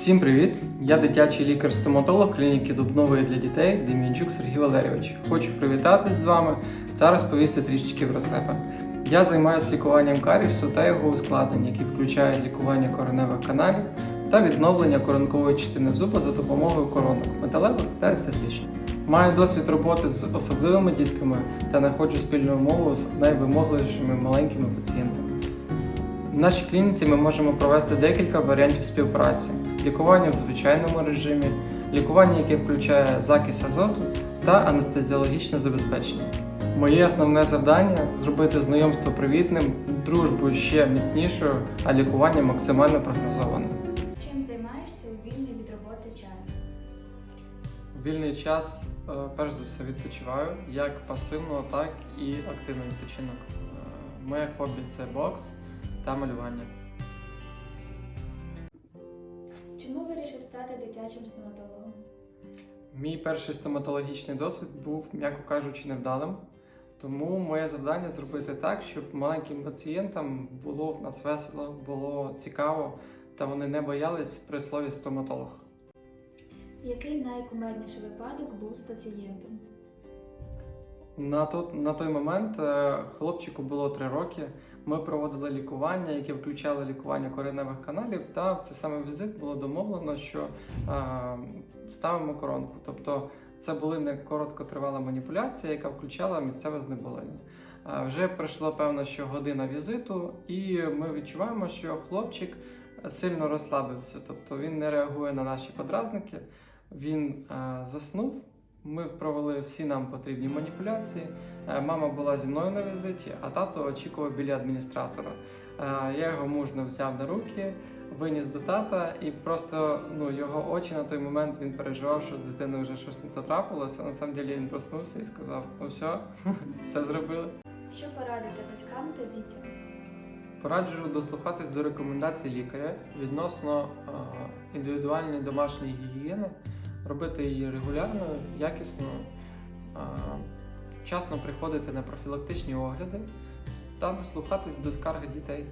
Всім привіт! Я дитячий лікар-стоматолог клініки Дубнової для дітей Дем'янчук Сергій Валерійович. Хочу привітатись з вами та розповісти трішечки про себе. Я займаюся лікуванням карісу та його ускладнень, які включають лікування кореневих каналів та відновлення коронкової частини зуба за допомогою коронок металевих та естетичних. Маю досвід роботи з особливими дітками та знаходжу спільну мову з найвимогливішими маленькими пацієнтами. В нашій клініці ми можемо провести декілька варіантів співпраці: лікування в звичайному режимі, лікування, яке включає закись азоту та анестезіологічне забезпечення. Моє основне завдання зробити знайомство привітним, дружбу ще міцнішою, а лікування максимально прогнозованим. Чим займаєшся у вільний від роботи час? В вільний час, е, перш за все, відпочиваю як пасивно, так і активний відпочинок. Е, Моє хобі це бокс та малювання. Чому вирішив стати дитячим стоматологом? Мій перший стоматологічний досвід був, м'яко кажучи, невдалим. Тому моє завдання зробити так, щоб маленьким пацієнтам було в нас весело, було цікаво, та вони не боялись при слові стоматолог. Який найкумедніший випадок був з пацієнтом? На, то, на той момент е, хлопчику було 3 роки. Ми проводили лікування, яке включало лікування кореневих каналів, та в цей самий візит було домовлено, що е, ставимо коронку. Тобто це були не короткотривала маніпуляція, яка включала місцеве знеболення. Е, вже пройшло певно, що година візиту, і ми відчуваємо, що хлопчик сильно розслабився, тобто він не реагує на наші подразники, він е, заснув. Ми провели всі нам потрібні маніпуляції. Е, Мама була зі мною на візиті, а тато очікував біля адміністратора. Е, Я його мужно взяв на руки, виніс до тата, і просто ну, його очі на той момент він переживав, що з дитиною вже щось не то трапилося. На самом деле він проснувся і сказав: ну все, все зробили. Що порадити батькам та дітям? Пораджу дослухатись до рекомендацій лікаря відносно е, індивідуальної домашньої гігієни, робити її регулярно, якісно, вчасно приходити на профілактичні огляди та дослухатись до скарги дітей.